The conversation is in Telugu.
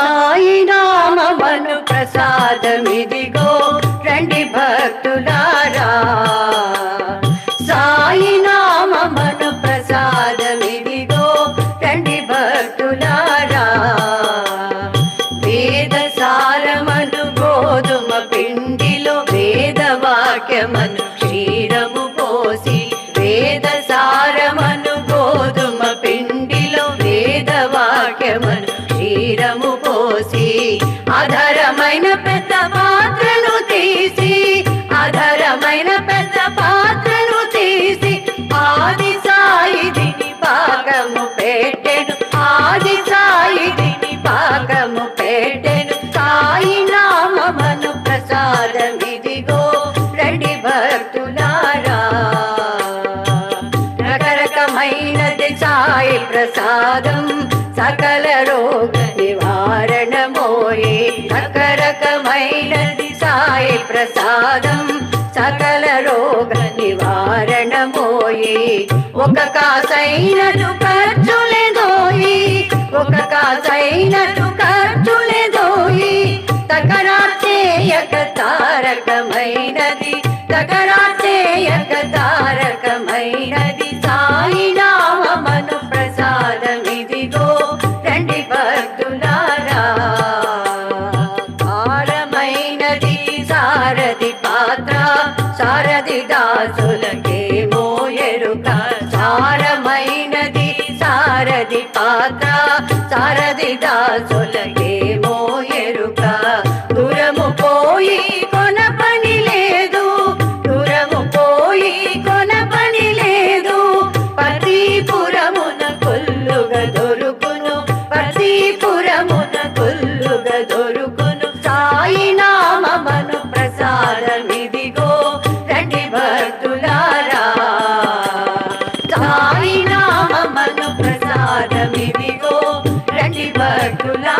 సాయి నామమను ప్రసాదమిదిగో రండి భక్తులారా. సాయి నామమను ప్రసాదమిదిగో రండి భక్తులారా. వేద సారమను గోధుమ పిండిలో వేద వాక్యమను శ్రీ పోసి ఆధారమైన పెద్ద పాత్రను తీసి ఆధారమైన పెద్ద పాత్రను తీసి ఆది సాయిదిని పాకము పెట్టెను ఆది సాయిదిని పాకము పెట్టెను సాయి నామను ప్రసాదం ఇదిగో రండి భక్తులారా. రకరకమైనది సాయి ప్రసాదం సాయి ప్రసాదం సకల రోగ నివారణమోయే. ఒక కాసైనటు ఖర్చులేదోయి ఒక కాసైనటు ఖర్చులేదోయి తకరాచేయక తారకమైనది తకరాచేయక తారకమైనది. సాయినా సారథి దాసులకే మోయరుక. సారమైనది సారథి పాత్ర సారథి దాసులకే మోయరుక. దూరము పోయి కొన పని లేదు దూరము పోయి కొన పని లేదు. పతిపురమున కొల్లుగా దొరుకును పతిపురమున కొల్లుగా దొరుకును. సాయి నామను ప్రసాదమిదిగో बकुला